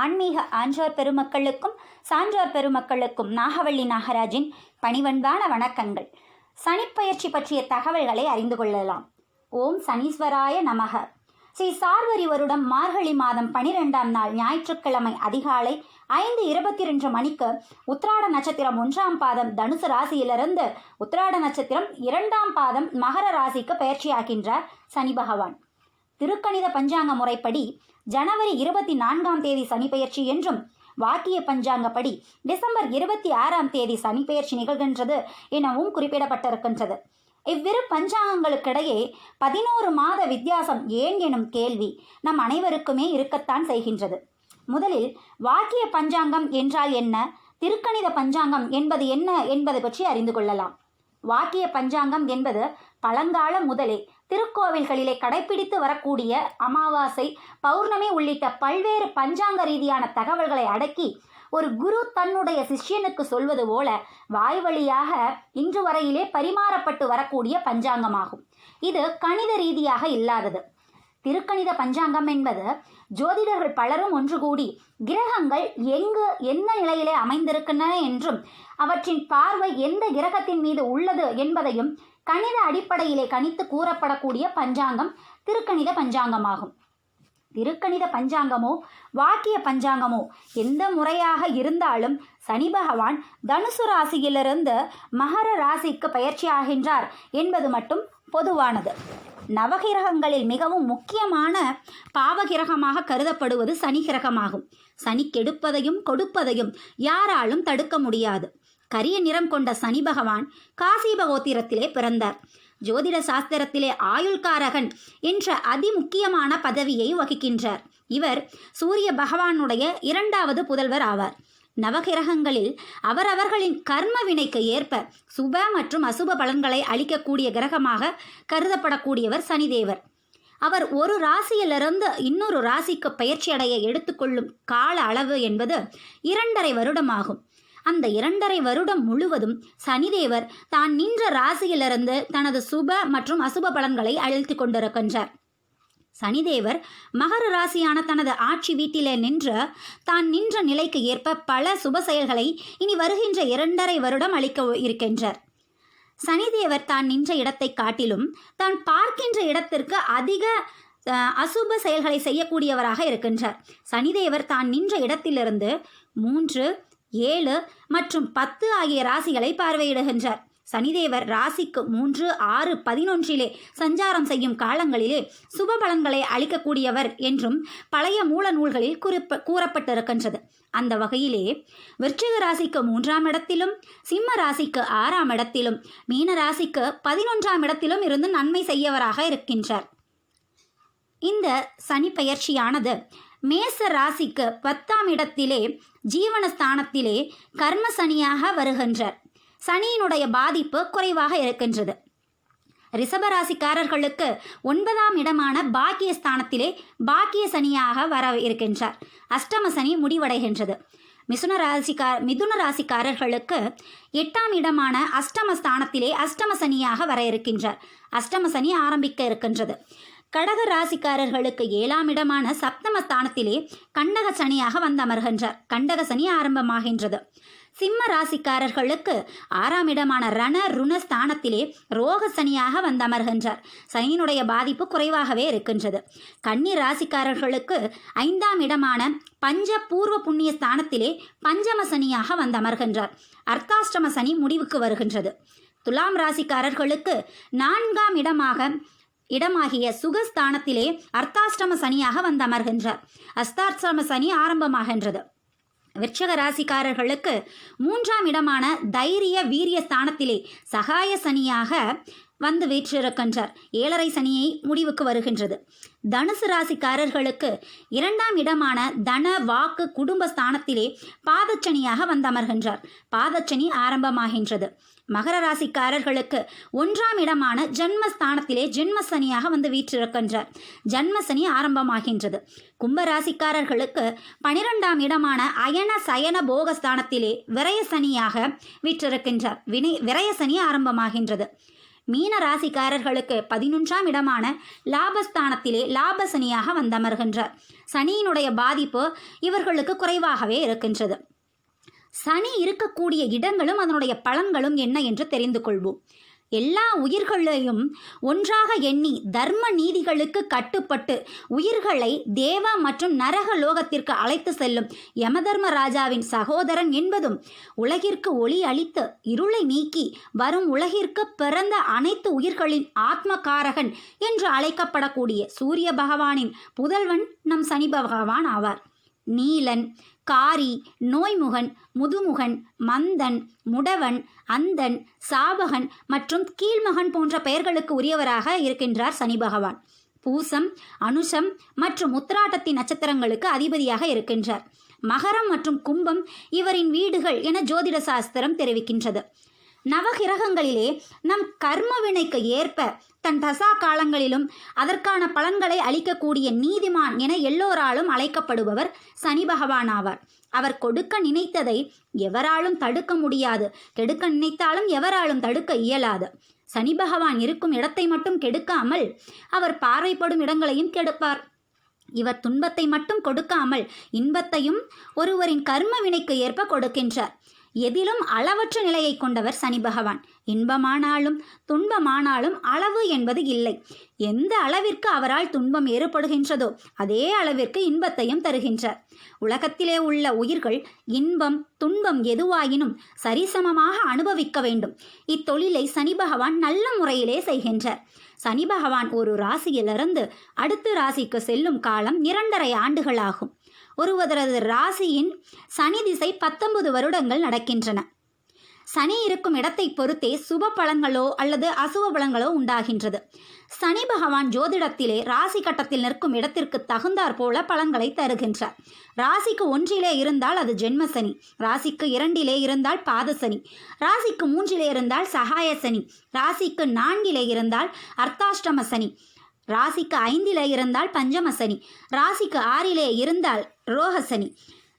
ஆன்மீக ஆன்றோர் பெருமக்களுக்கும் சான்றோர் பெருமக்களுக்கும் நாகவள்ளி நாகராஜின் பணிவன்பான வணக்கங்கள். சனிப்பயிற்சி பற்றிய தகவல்களை அறிந்து கொள்ளலாம். ஓம் சனீஸ்வராய நமக. ஸ்ரீ சார்வரி வருடம் மார்கழி மாதம் பனிரெண்டாம் நாள் ஞாயிற்றுக்கிழமை அதிகாலை ஐந்து இருபத்தி ரெண்டு மணிக்கு உத்திராட நட்சத்திரம் ஒன்றாம் பாதம் தனுசு ராசியிலிருந்து உத்திராட நட்சத்திரம் இரண்டாம் பாதம் மகர ராசிக்கு பயிற்சியாகின்றார் சனி பகவான். திருக்கணித பஞ்சாங்க முறைப்படி ஜனவரி இருபத்தி நான்காம் தேதி சனிப்பெயர்ச்சி என்றும் வாக்கிய பஞ்சாங்கப்படி டிசம்பர் இருபத்தி ஆறாம் தேதி சனிப்பெயர்ச்சி நிகழ்கின்றது எனவும் குறிப்பிடப்பட்டிருக்கின்றது. இவ்விரு பஞ்சாங்கங்களுக்கிடையே பதினோரு மாத வித்தியாசம் ஏன் எனும் கேள்வி நம் அனைவருக்குமே இருக்கத்தான் செய்கின்றது. முதலில் வாக்கிய பஞ்சாங்கம் என்றால் என்ன? திருக்கணித பஞ்சாங்கம் என்பது என்ன என்பது பற்றி அறிந்து கொள்ளலாம். வாக்கிய பஞ்சாங்கம் என்பது பழங்கால முதலே திருக்கோவில்களிலே கடைபிடித்து வரக்கூடிய அமாவாசை பௌர்ணமி உள்ளிட்ட பல்வேறு பஞ்சாங்க ரீதியான தகவல்களை அடக்கி ஒரு குரு தன்னுடைய சிஷ்யனுக்கு சொல்வது போல வாய் வழியாக இன்று வரையிலே பரிமாறப்பட்டு வரக்கூடிய பஞ்சாங்கமாகும். இது கணித ரீதியாக இல்லாதது. திருக்கணித பஞ்சாங்கம் என்பது ஜோதிடர்கள் பலரும் ஒன்று கூடி கிரகங்கள் எங்கு எந்த நிலையிலே அமைந்திருக்கின்றன என்றும் அவற்றின் பார்வை எந்த கிரகத்தின் மீது உள்ளது என்பதையும் கணித அடிப்படையிலே கணித்து கூறப்படக்கூடிய பஞ்சாங்கம் திருக்கணித பஞ்சாங்கமாகும். திருக்கணித பஞ்சாங்கமோ வாக்கிய பஞ்சாங்கமோ எந்த முறையாக இருந்தாலும் சனி பகவான் தனுசு ராசியிலிருந்து மகர ராசிக்கு பயிற்சியாகின்றார் என்பது மட்டும் பொதுவானது. நவகிரகங்களில் மிகவும் முக்கியமான பாவகிரகமாக கருதப்படுவது சனி கிரகமாகும். சனி கெடுப்பதையும் கொடுப்பதையும் யாராலும் தடுக்க முடியாது. கரிய நிறம் கொண்ட சனி பகவான் காசிபகோத்திரத்திலே பிறந்தார். ஜோதிட சாஸ்திரத்திலே ஆயுள்காரகன் என்ற அதிமுக்கியமான பதவியை வகிக்கின்றார். இவர் சூரிய பகவானுடைய இரண்டாவது புதல்வர் ஆவார். நவகிரகங்களில் அவரவர்களின் கர்ம வினைக்கு ஏற்ப சுப மற்றும் அசுப பலன்களை அளிக்கக்கூடிய கிரகமாக கருதப்படக்கூடியவர் சனிதேவர். அவர் ஒரு ராசியிலிருந்து இன்னொரு ராசிக்கு பயிற்சி அடைய எடுத்துக்கொள்ளும் கால அளவு என்பது இரண்டரை வருடமாகும். அந்த இரண்டரை வருடம் முழுவதும் சனிதேவர் தான் நின்ற ராசியிலிருந்து தனது சுப மற்றும் அசுப பலன்களை அழித்து கொண்டிருக்கின்றார். சனிதேவர் மகர ராசியான தனது ஆட்சி வீட்டிலே நின்று தான் நின்ற நிலைக்கு ஏற்ப பல சுப செயல்களை இனி வருகின்ற இரண்டரை வருடம் அளிக்க இருக்கின்றார். சனிதேவர் தான் நின்ற இடத்தை காட்டிலும் தான் பார்க்கின்ற இடத்திற்கு அதிக அசுப செயல்களை செய்யக்கூடியவராக இருக்கின்றார். சனிதேவர் தான் நின்ற இடத்திலிருந்து மூன்று ஏழு மற்றும் பத்து ஆகிய ராசிகளை பார்வையிடுகின்றார். சனிதேவர் ராசிக்கு மூன்று ஆறு பதினொன்றிலே சஞ்சாரம் செய்யும் காலங்களிலே சுப பலன்களை அளிக்கக்கூடியவர் என்றும் பழைய மூல நூல்களில் குறிப்ப கூறப்பட்டிருக்கின்றது. அந்த வகையிலே விருச்சிக ராசிக்கு மூன்றாம் இடத்திலும் சிம்ம ராசிக்கு ஆறாம் இடத்திலும் மீன ராசிக்கு பதினொன்றாம் இடத்திலும் இருந்து நன்மை செய்யவராக இருக்கின்றார். இந்த சனி பயிற்சியானது மேச ராசிக்கு பத்தாம் இடத்திலே ஜீவனஸ்தானத்திலே கர்ம சனியாக வருகின்றார். சனியினுடைய பாதிப்பு குறைவாக இருக்கின்றது. ரிஷபராசிக்காரர்களுக்கு ஒன்பதாம் இடமான பாக்கியஸ்தானத்திலே பாக்கிய சனியாக வர இருக்கின்றார். அஷ்டம சனி முடிவடைகின்றது. மிதுன ராசிக்கார் மிதுன ராசிக்காரர்களுக்கு எட்டாம் இடமான அஷ்டம ஸ்தானத்திலே அஷ்டம சனியாக வர இருக்கின்றார். அஷ்டம சனி ஆரம்பிக்க இருக்கின்றது. கடக ராசிக்காரர்களுக்கு ஏழாம் இடமான சப்தம ஸ்தானத்திலே கண்டக சனியாக வந்தமர்கின்றார். கண்டக சனி ஆரம்பமாகின்றது. சிம்ம ராசிக்காரர்களுக்கு ஆறாம் இடமான ரண ருண ஸ்தானத்திலே ரோக சனியாக வந்தமர்கின்றார். சனியினுடைய பாதிப்பு குறைவாகவே இருக்கின்றது. கன்னி ராசிக்காரர்களுக்கு ஐந்தாம் இடமான பஞ்ச பூர்வ புண்ணிய ஸ்தானத்திலே பஞ்சம சனியாக வந்தமர்கின்றார். அர்த்தாஷ்டம சனி முடிவுக்கு வருகின்றது. துலாம் ராசிக்காரர்களுக்கு நான்காம் இடமாக இடமாகிய சுகஸ்தானத்திலே அர்த்தாஷ்டம சனியாக வந்து அமர்கின்றார் அஸ்தாஷ்டம சனி ஆரம்பமாகின்றது. விருச்சக ராசிக்காரர்களுக்கு மூன்றாம் இடமான தைரிய வீரிய ஸ்தானத்திலே சகாய சனியாக வந்து வீற்றிருக்கின்றார். ஏழரை சனியை முடிவுக்கு வருகின்றது. தனுசு ராசிக்காரர்களுக்கு இரண்டாம் இடமான தன வாக்கு குடும்ப ஸ்தானத்திலே பாதச்சனியாக வந்தமர்கின்றார். பாதச்சனி ஆரம்பமாகின்றது. மகர ராசிக்காரர்களுக்கு ஒன்றாம் இடமான ஜென்மஸ்தானத்திலே ஜென்மசனியாக வந்து வீற்றிருக்கின்றார். ஜன்மசனி ஆரம்பமாகின்றது. கும்ப ராசிக்காரர்களுக்கு பனிரெண்டாம் இடமான அயன சயன போகஸ்தானத்திலே விரயசனியாக வீற்றிருக்கின்றார். வினை விரயசனி ஆரம்பமாகின்றது. மீன ராசிக்காரர்களுக்கு பதினொன்றாம் இடமான லாபஸ்தானத்திலே லாபசனியாக வந்தமர்கின்றார். சனியினுடைய பாதிப்பு இவர்களுக்கு குறைவாகவே இருக்கின்றது. சனி இருக்கக்கூடிய இடங்களும் அதனுடைய பலன்களும் என்ன என்று தெரிந்து கொள்வோம். எல்லா உயிர்களையும் ஒன்றாக எண்ணி தர்ம நீதிகளுக்கு கட்டுப்பட்டு உயிர்களை தேவ மற்றும் நரக லோகத்திற்கு அழைத்து செல்லும் யமதர்ம ராஜாவின் சகோதரன் என்பதும் உலகிற்கு ஒளி அளித்து இருளை நீக்கி வரும் உலகிற்கு பிறந்த அனைத்து உயிர்களின் ஆத்மகாரகன் என்று அழைக்கப்படக்கூடிய சூரிய பகவானின் புதல்வன் நம் சனி பகவான் ஆவார். நீலன் காரி நோய்முகன் முதுமுகன் மந்தன் முடவன் அந்தன் சாபகன் மற்றும் கீழ்மகன் போன்ற பெயர்களுக்கு உரியவராக இருக்கின்றார் சனி பகவான். பூசம் அனுஷம் மற்றும் உத்திராட்டத்தின் நட்சத்திரங்களுக்கு அதிபதியாக இருக்கின்றார். மகரம் மற்றும் கும்பம் இவரின் வீடுகள் என ஜோதிட சாஸ்திரம் தெரிவிக்கின்றது. நவகிரகங்களிலே நம் கர்ம வினைக்கு ஏற்ப தன் தசா காலங்களிலும் அதற்கான பலன்களை அளிக்கக்கூடிய நீதிமான் என எல்லோராலும் அழைக்கப்படுபவர் சனி பகவான் ஆவார் அவர் கொடுக்க நினைத்ததை எவராலும் தடுக்க முடியாது. கெடுக்க நினைத்தாலும் எவராலும் தடுக்க இயலாது. சனி பகவான் இருக்கும் இடத்தை மட்டும் கெடுக்காமல் அவர் பார்வைப்படும் இடங்களையும் கெடுப்பார். இவர் துன்பத்தை மட்டும் கொடுக்காமல் இன்பத்தையும் ஒருவரின் கர்ம வினைக்கு ஏற்ப கொடுக்கின்றார். எதிலும் அளவற்ற நிலையை கொண்டவர் சனி பகவான். இன்பமானாலும் துன்பமானாலும் அளவு என்பது இல்லை. எந்த அளவிற்கு அவரால் துன்பம் ஏற்படுகின்றதோ அதே அளவிற்கு இன்பத்தையும் தருகின்றார். உலகத்திலே உள்ள உயிர்கள் இன்பம் துன்பம் எதுவாயினும் சரிசமமாக அனுபவிக்க வேண்டும். இத்தொழிலை சனி பகவான் நல்ல முறையிலே செய்கின்றார். சனி பகவான் ஒரு ராசியிலிருந்து அடுத்த ராசிக்கு செல்லும் காலம் இரண்டரை ஆண்டுகளாகும். ஒருவரது ராசியின் சனி திசை பத்தொன்பது வருடங்கள் நடக்கின்றன. சனி இருக்கும் இடத்தை பொறுத்தே சுப பலங்களோ அல்லது அசுப பலங்களோ உண்டாகின்றது. சனி பகவான் ஜோதிடத்திலே ராசி கட்டத்தில் நிற்கும் இடத்திற்கு தகுந்தாற் போல பலன்களை தருகின்றார். ராசிக்கு ஒன்றிலே இருந்தால் அது ஜென்ம சனி ராசிக்கு இரண்டிலே இருந்தால் பாத சனி ராசிக்கு மூன்றிலே இருந்தால் சகாய சனி ராசிக்கு நான்கிலே இருந்தால் அர்த்தாஷ்டம சனி ராசிக்கு ஐந்திலே இருந்தால் பஞ்சம சனி ராசிக்கு ஆறிலே இருந்தால் ரோஹசனி.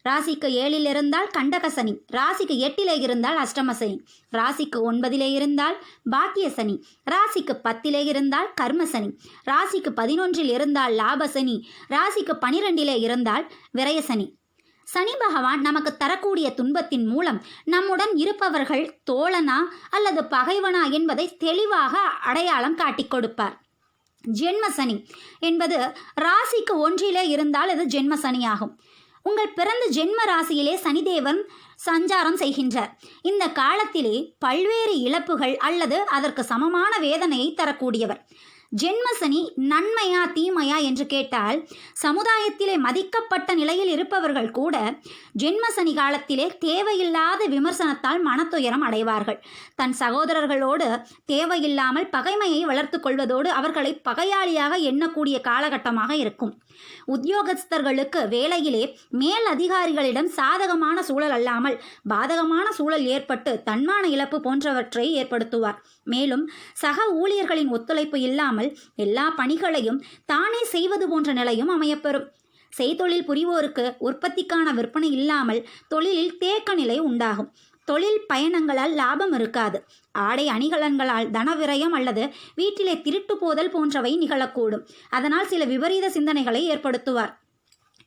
ராசிக்கு ஏழில் இருந்தால் கண்டகசனி. ராசிக்கு எட்டிலே இருந்தால் அஷ்டமசனி. ராசிக்கு ஒன்பதிலே இருந்தால் பாக்கிய சனி ராசிக்கு பத்திலே இருந்தால் கர்மசனி. ராசிக்கு பதினொன்றில் இருந்தால் லாபசனி. ராசிக்கு பனிரெண்டிலே இருந்தால் விரயசனி. சனி பகவான் நமக்கு தரக்கூடிய துன்பத்தின் மூலம் நம்முடன் இருப்பவர்கள் தோழனா அல்லது பகைவனா என்பதை தெளிவாக அடையாளம் காட்டிக் கொடுப்பார். ஜென்ம சனி என்பது ராசிக்கு ஒன்றிலே இருந்தால் அது ஜென்ம சனியாகும். உங்கள் பிறந்த ஜென்ம ராசியிலே சனிதேவன் சஞ்சாரம் செய்கின்றார். இந்த காலத்திலே பல்வேறு இழப்புகள் அல்லது அதற்கு சமமான வேதனையை தரக்கூடியவர். ஜென்மசனி நன்மையா தீமையா என்று கேட்டால் சமுதாயத்திலே மதிக்கப்பட்ட நிலையில் இருப்பவர்கள் கூட ஜென்மசனி காலத்திலே தேவையில்லாத விமர்சனத்தால் மனத்துயரம் அடைவார்கள். தன் சகோதரர்களோடு தேவையில்லாமல் பகைமையை வளர்த்து கொள்வதோடு அவர்களை பகையாளியாக எண்ணக்கூடிய காலகட்டமாக இருக்கும். உத்தியோகஸ்தர்களுக்கு வேலையிலே மேல் அதிகாரிகளிடம் சாதகமான சூழல் அல்லாமல் பாதகமான சூழல் ஏற்பட்டு தன்மான இழப்பு போன்றவற்றை ஏற்படுத்துவார். மேலும் சக ஊழியர்களின் ஒத்துழைப்பு இல்லாமல் எல்லா பணிகளையும் தானே செய்வது போன்ற நிலையும் அமையப்பெறும். செய்தொழில் புரிவோருக்கு உற்பத்திக்கான விற்பனை இல்லாமல் தொழிலில் தேக்க நிலை உண்டாகும். தொழில் பயணங்களால் லாபம் இருக்காது. ஆடை அணிகலன்களால் தனவிரயம் அல்லது வீட்டிலே திருட்டு போதல் போன்றவை நிகழக்கூடும். அதனால் சில விபரீத சிந்தனைகளை ஏற்படுத்துவார்.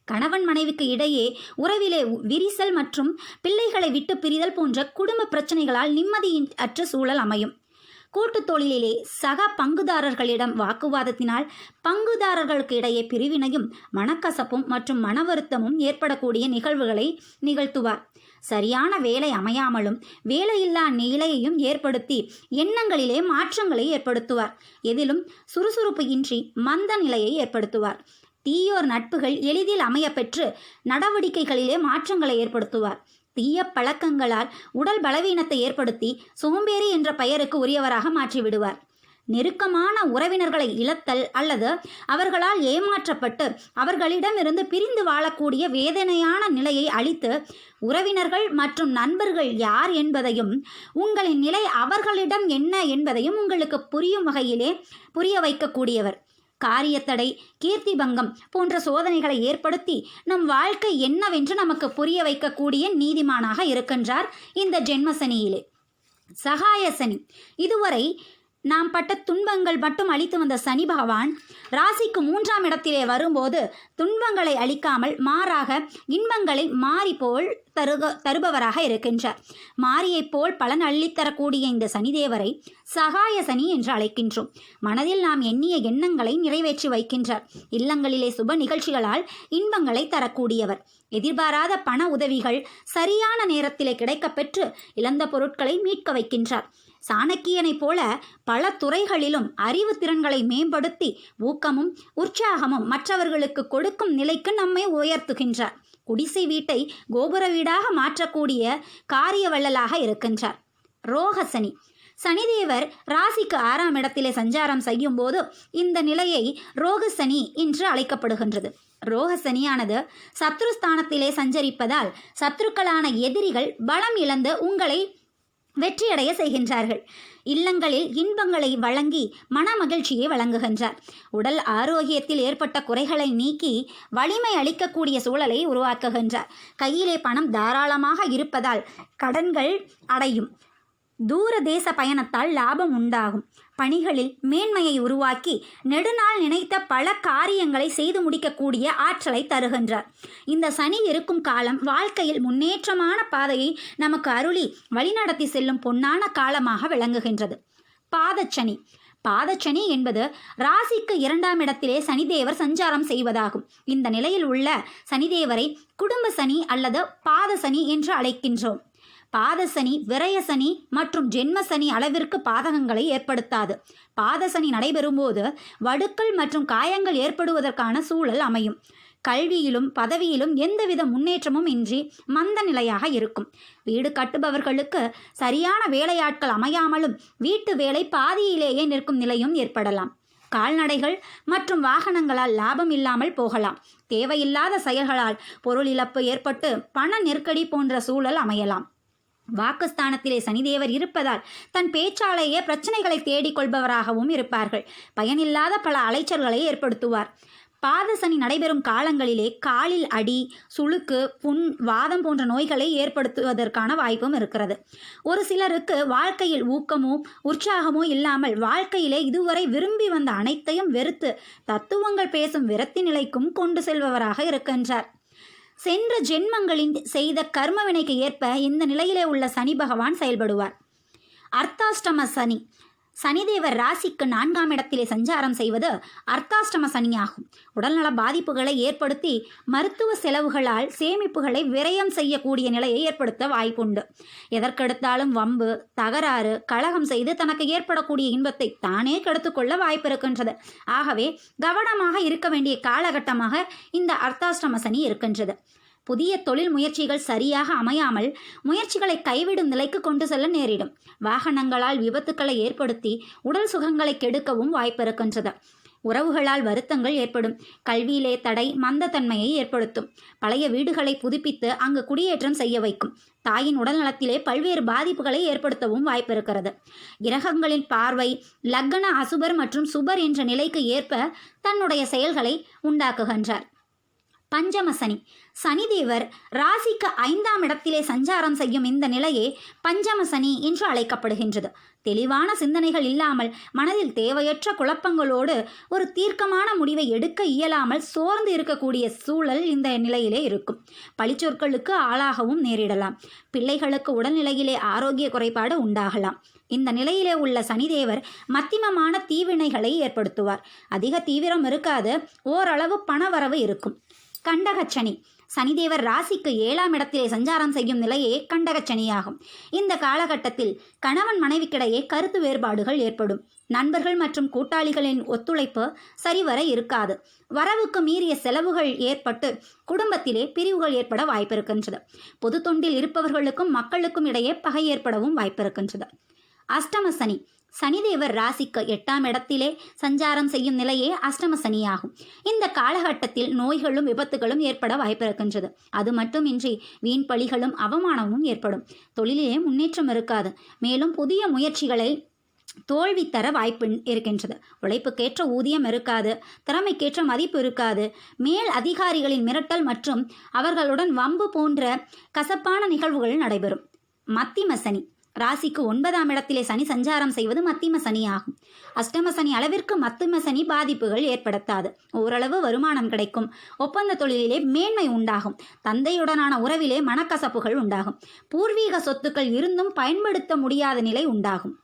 கணவன் மனைவிக்கு இடையே உறவிலே விரிசல் மற்றும் பிள்ளைகளை விட்டு பிரிதல் போன்ற குடும்ப பிரச்சனைகளால் நிம்மதியின் அற்ற சூழல் அமையும். கூட்டுத் தொழிலிலே சக பங்குதாரர்களிடம் வாக்குவாதத்தினால் பங்குதாரர்களுக்கு இடையே பிரிவினையும் மனக்கசப்பும் மற்றும் மன வருத்தமும் ஏற்படக்கூடிய நிகழ்வுகளை நிகழ்த்துவார். சரியான வேலை அமையாமலும் வேலையில்லா நிலையையும் ஏற்படுத்தி எண்ணங்களிலே மாற்றங்களை ஏற்படுத்துவார். எதிலும் சுறுசுறுப்பு இன்றி மந்த நிலையை ஏற்படுத்துவார். தீயோர் நட்புகள் எளிதில் அமையப்பெற்று நடவடிக்கைகளிலே மாற்றங்களை ஏற்படுத்துவார். தீய பழக்கங்களால் உடல் பலவீனத்தை ஏற்படுத்தி சோம்பேறி என்ற பெயருக்கு உரியவராக மாற்றிவிடுவார். நெருக்கமான உறவினர்களை இழத்தல் அல்லது அவர்களால் ஏமாற்றப்பட்டு அவர்களிடமிருந்து பிரிந்து வாழக்கூடிய வேதனையான நிலையை அளித்து உறவினர்கள் மற்றும் நண்பர்கள் யார் என்பதையும் உங்களின் நிலை அவர்களிடம் என்ன என்பதையும் உங்களுக்கு புரியும் வகையிலே புரிய வைக்கக்கூடியவர். காரியத்தடை கீர்த்தி பங்கம் போன்ற சோதனைகளை ஏற்படுத்தி நம் வாழ்க்கை என்னவென்று நமக்கு புரிய வைக்கக்கூடிய நீதிமானாக இருக்கின்றார் இந்த ஜென்மசனியிலே. சகாய சனி இதுவரை நாம் பட்ட துன்பங்கள் மட்டும் அளித்து வந்த சனி பகவான் ராசிக்கு மூன்றாம் இடத்திலே வரும்போது துன்பங்களை அளிக்காமல் மாறாக இன்பங்களை மாறி போல் தருக தருபவராக இருக்கின்றார். மாரியைப் போல் பலன் அள்ளித்தரக்கூடிய இந்த சனிதேவரை சகாய சனி என்று அழைக்கின்றோம். மனதில் நாம் எண்ணிய எண்ணங்களை நிறைவேற்றி வைக்கின்றார். இல்லங்களிலே சுப நிகழ்ச்சிகளால் இன்பங்களை தரக்கூடியவர். எதிர்பாராத பண உதவிகள் சரியான நேரத்திலே கிடைக்கப்பெற்று இழந்த பொருட்களை மீட்க வைக்கின்றார். சாணக்கியனைப் போல பல துறைகளிலும் அறிவு திறன்களை மேம்படுத்தி ஊக்கமும் உற்சாகமும் மற்றவர்களுக்கு கொடுக்கும் நிலைக்கு நம்மை உயர்த்துகின்றார். குடிசை வீட்டை கோபுர வீடாக மாற்றக்கூடிய காரிய வள்ளலாக இருக்கின்றார் ரோகசனி சனிதேவர் ராசிக்கு ஆறாம் இடத்திலே சஞ்சாரம் செய்யும் போது இந்த நிலையை ரோகசனி என்று அழைக்கப்படுகின்றது. ரோகசனியானது சத்ருஸ்தானத்திலே சஞ்சரிப்பதால் சத்ருக்களான எதிரிகள் பலம் இழந்து உங்களை வெற்றியடைய செய்கின்றார்கள். இல்லங்களில் இன்பங்களை வழங்கி மன மகிழ்ச்சியை வழங்குகின்றார். உடல் ஆரோக்கியத்தில் ஏற்பட்ட குறைகளை நீக்கி வலிமை அளிக்கக்கூடிய சூழலை உருவாக்குகின்றார். கையிலே பணம் தாராளமாக இருப்பதால் கடன்கள் அடையும். தூர தேச பயணத்தால் லாபம் உண்டாகும். பணிகளில் மேன்மையை உருவாக்கி நெடுநாள் நினைத்த பல காரியங்களை செய்து முடிக்கக்கூடிய ஆற்றலை தருகின்றார். இந்த சனி இருக்கும் காலம் வாழ்க்கையில் முன்னேற்றமான பாதையை நமக்கு அருளி வழிநடத்தி செல்லும் பொன்னான காலமாக விளங்குகின்றது. பாதச்சனி. பாதச்சனி என்பது ராசிக்கு இரண்டாம் இடத்திலே சனிதேவர் சஞ்சாரம் செய்வதாகும். இந்த நிலையில் உள்ள சனிதேவரை குடும்ப சனி அல்லது பாத சனி என்று அழைக்கின்றோம். பாதசனி விரயசனி மற்றும் ஜென்மசனி அளவிற்கு பாதகங்களை ஏற்படுத்தாது. பாதசனி நடைபெறும்போது வடுக்கள் மற்றும் காயங்கள் ஏற்படுவதற்கான சூழல் அமையும். கல்வியிலும் பதவியிலும் எந்தவித முன்னேற்றமும் இன்றி மந்த நிலையாக இருக்கும். வீடு கட்டுபவர்களுக்கு சரியான வேலையாட்கள் அமையாமலும் வீட்டு வேலை பாதியிலேயே நிற்கும் நிலையும் ஏற்படலாம். கால்நடைகள் மற்றும் வாகனங்களால் லாபம் இல்லாமல் போகலாம். தேவையில்லாத செயல்களால் பொருள் இழப்பு ஏற்பட்டு பண நெருக்கடி போன்ற சூழல் அமையலாம். வாக்குஸ்தானத்திலே சனிதேவர் இருப்பதால் தன் பேச்சாலேயே பிரச்சனைகளை தேடிக் கொள்பவராகவும் இருப்பார்கள். பயனில்லாத பல அலைச்சல்களை ஏற்படுத்துவார். பாத சனி நடைபெறும் காலங்களிலே காலில் அடி சுளுக்கு புண் வாதம் போன்ற நோய்களை ஏற்படுத்துவதற்கான வாய்ப்பும் இருக்கிறது. ஒரு சிலருக்கு வாழ்க்கையில் ஊக்கமோ உற்சாகமோ இல்லாமல் வாழ்க்கையிலே இதுவரை விரும்பி வந்த அனைத்தையும் வெறுத்து தத்துவங்கள் பேசும் விரத்தி நிலைக்கும் கொண்டு செல்பவராக இருக்கின்றார். சென்ற ஜென்மங்களின் செய்த கர்மவினைக்கு ஏற்ப இந்த நிலையிலே உள்ள சனி பகவான் செயல்படுவார். அர்த்தாஷ்டம சனி. சனிதேவர் ராசிக்கு நான்காம் இடத்திலே சஞ்சாரம் செய்வது அர்த்தாஷ்டம சனியாகும். உடல்நல பாதிப்புகளை ஏற்படுத்தி மருத்துவ செலவுகளால் சேமிப்புகளை விரயம் செய்யக்கூடிய நிலையை ஏற்படுத்த வாய்ப்புண்டு. எதற்கெடுத்தாலும் வம்பு தகராறு கழகம் செய்து தனக்கு ஏற்படக்கூடிய இன்பத்தை தானே கெடுத்துக்கொள்ள வாய்ப்பு இருக்கின்றது ஆகவே கவனமாக இருக்க வேண்டிய காலகட்டமாக இந்த அர்த்தாஷ்டம சனி இருக்கின்றது. புதிய தொழில் முயற்சிகள் சரியாக அமையாமல் முயற்சிகளை கைவிடும் நிலைக்கு கொண்டு செல்ல நேரிடும். வாகனங்களால் விபத்துக்களை ஏற்படுத்தி உடல் சுகங்களை கெடுக்கவும் வாய்ப்பிருக்கின்றது உறவுகளால் வருத்தங்கள் ஏற்படும். கல்வியிலே தடை மந்தத்தன்மையை ஏற்படுத்தும். பழைய வீடுகளை புதுப்பித்து அங்கு குடியேற்றம் செய்ய வைக்கும். தாயின் உடல்நலத்திலே பல்வேறு பாதிப்புகளை ஏற்படுத்தவும் வாய்ப்பிருக்கிறது கிரகங்களின் பார்வை லக்கண அசுபர் மற்றும் சுபர் என்ற நிலைக்கு ஏற்ப தன்னுடைய செயல்களை உண்டாக்குகின்றார். பஞ்சம சனி. சனிதேவர் ராசிக்கு ஐந்தாம் இடத்திலே சஞ்சாரம் செய்யும் இந்த நிலையே பஞ்சம சனி என்று அழைக்கப்படுகின்றது. தெளிவான சிந்தனைகள் இல்லாமல் மனதில் தேவையற்ற குழப்பங்களோடு ஒரு தீர்க்கமான முடிவை எடுக்க இயலாமல் சோர்ந்து இருக்கக்கூடிய சூழல் இந்த நிலையிலே இருக்கும். பழிச்சொற்களுக்கு ஆளாகவும் நேரிடலாம். பிள்ளைகளுக்கு உடல்நிலையிலே ஆரோக்கிய குறைபாடு உண்டாகலாம். இந்த நிலையிலே உள்ள சனிதேவர் மத்திமமான தீவினைகளை ஏற்படுத்துவார். அதிக தீவிரம் இருக்காது. ஓரளவு பணவரவு இருக்கும். கண்டகச்சனி. சனிதேவர் ராசிக்கு ஏழாம் இடத்திலே சஞ்சாரம் செய்யும் நிலையே கண்டகச்சனியாகும். இந்த காலகட்டத்தில் கணவன் மனைவிக்கிடையே கருத்து வேறுபாடுகள் ஏற்படும். நண்பர்கள் மற்றும் கூட்டாளிகளின் ஒத்துழைப்பு சரிவர இருக்காது. வரவுக்கு மீறிய செலவுகள் ஏற்பட்டு குடும்பத்திலே பிரிவுகள் ஏற்பட வாய்ப்பிருக்கின்றது. பொது தொண்டில் இருப்பவர்களுக்கும் மக்களுக்கும் இடையே பகை ஏற்படவும் வாய்ப்பிருக்கின்றது. அஷ்டம சனி. சனிதேவர் ராசிக்கு எட்டாம் இடத்திலே சஞ்சாரம் செய்யும் நிலையே அஷ்டம சனியாகும். இந்த காலகட்டத்தில் நோய்களும் விபத்துகளும் ஏற்பட வாய்ப்பிருக்கின்றது. அது மட்டுமின்றி வீண் பழிகளும் அவமானமும் ஏற்படும். தொழிலிலே முன்னேற்றம் இருக்காது. மேலும் புதிய முயற்சிகளை தோல்வி தர வாய்ப்பு இருக்கின்றது. உழைப்புக்கேற்ற ஊதியம் இருக்காது. திறமைக்கேற்ற மதிப்பு இருக்காது. மேல் அதிகாரிகளின் மிரட்டல் மற்றும் அவர்களுடன் வம்பு போன்ற கசப்பான நிகழ்வுகள் நடைபெறும். மத்திமசனி ராசிக்கு ஒன்பதாம் இடத்திலே சனி சஞ்சாரம் செய்வது மத்திம சனி ஆகும் அஷ்டம சனி அளவிற்கு மத்திம சனி பாதிப்புகள் ஏற்படுத்தாது. ஓரளவு வருமானம் கிடைக்கும். ஒப்பந்த தொழிலிலே மேன்மை உண்டாகும். தந்தையுடனான உறவிலே மனக்கசப்புகள் உண்டாகும். பூர்வீக சொத்துக்கள் இருந்தும் பயன்படுத்த முடியாத நிலை உண்டாகும்.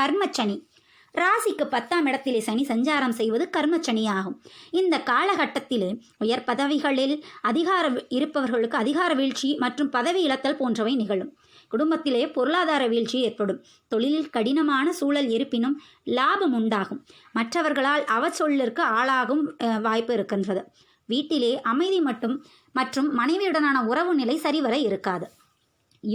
கர்மச்சனி. ராசிக்கு பத்தாம் இடத்திலே சனி சஞ்சாரம் செய்வது கர்மச்சனி ஆகும் இந்த காலகட்டத்திலே உயர் பதவிகளில் அதிகார இருப்பவர்களுக்கு அதிகார வீழ்ச்சி மற்றும் பதவி இழத்தல் போன்றவை நிகழும். குடும்பத்திலே பொருளாதார வீழ்ச்சி ஏற்படும். தொழிலில் கடினமான சூழல் இருப்பினும் லாபம் உண்டாகும். மற்றவர்களால் அவச்சொல்லிற்கு ஆளாகும் வாய்ப்பு இருக்கின்றது. வீட்டிலே அமைதி மட்டும் மற்றும் மனைவியுடனான உறவு நிலை சரிவர இருக்காது.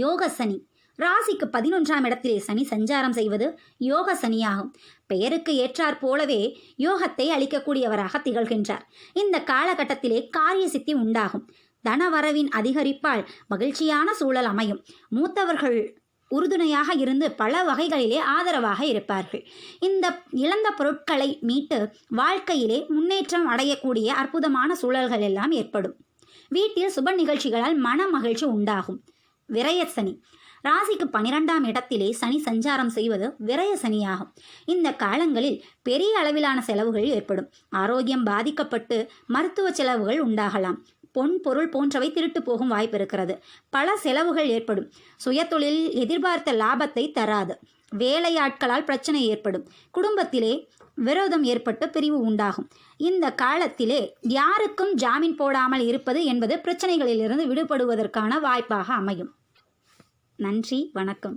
யோக சனி. ராசிக்கு பதினொன்றாம் இடத்திலே சனி சஞ்சாரம் செய்வது யோக சனியாகும். பெயருக்கு ஏற்றாற் போலவே யோகத்தை அளிக்கக்கூடியவராக திகழ்கின்றார். இந்த காலகட்டத்திலே காரிய சித்தி உண்டாகும். தனவரவின் அதிகரிப்பால் மகிழ்ச்சியான சூழல் அமையும். மூத்தவர்கள் உறுதுணையாக இருந்து பல வகைகளிலே ஆதரவாக இருப்பார்கள். இந்த இழந்த பொருட்களை மீட்டு வாழ்க்கையிலே முன்னேற்றம் அடையக்கூடிய அற்புதமான சூழல்கள் எல்லாம் ஏற்படும். வீட்டில் சுப நிகழ்ச்சிகளால் மன மகிழ்ச்சி உண்டாகும். விரய சனி. ராசிக்கு பனிரெண்டாம் இடத்திலே சனி சஞ்சாரம் செய்வது விரய சனியாகும். இந்த காலங்களில் பெரிய அளவிலான செலவுகள் ஏற்படும். ஆரோக்கியம் பாதிக்கப்பட்டு மருத்துவ செலவுகள் உண்டாகலாம். பொன் பொருள் போன்றவை திருட்டு போகும் வாய்ப்பு இருக்கிறது பல செலவுகள் ஏற்படும். சுயதொழில் எதிர்பார்த்த லாபத்தை தராது. வேலையாட்களால் பிரச்சனை ஏற்படும். குடும்பத்திலே விரோதம் ஏற்பட்டு பிரிவு உண்டாகும். இந்த காலத்திலே யாருக்கும் ஜாமீன் போடாமல் இருப்பது என்பது பிரச்சனைகளிலிருந்து விடுபடுவதற்கான வாய்ப்பாக அமையும். நன்றி வணக்கம்.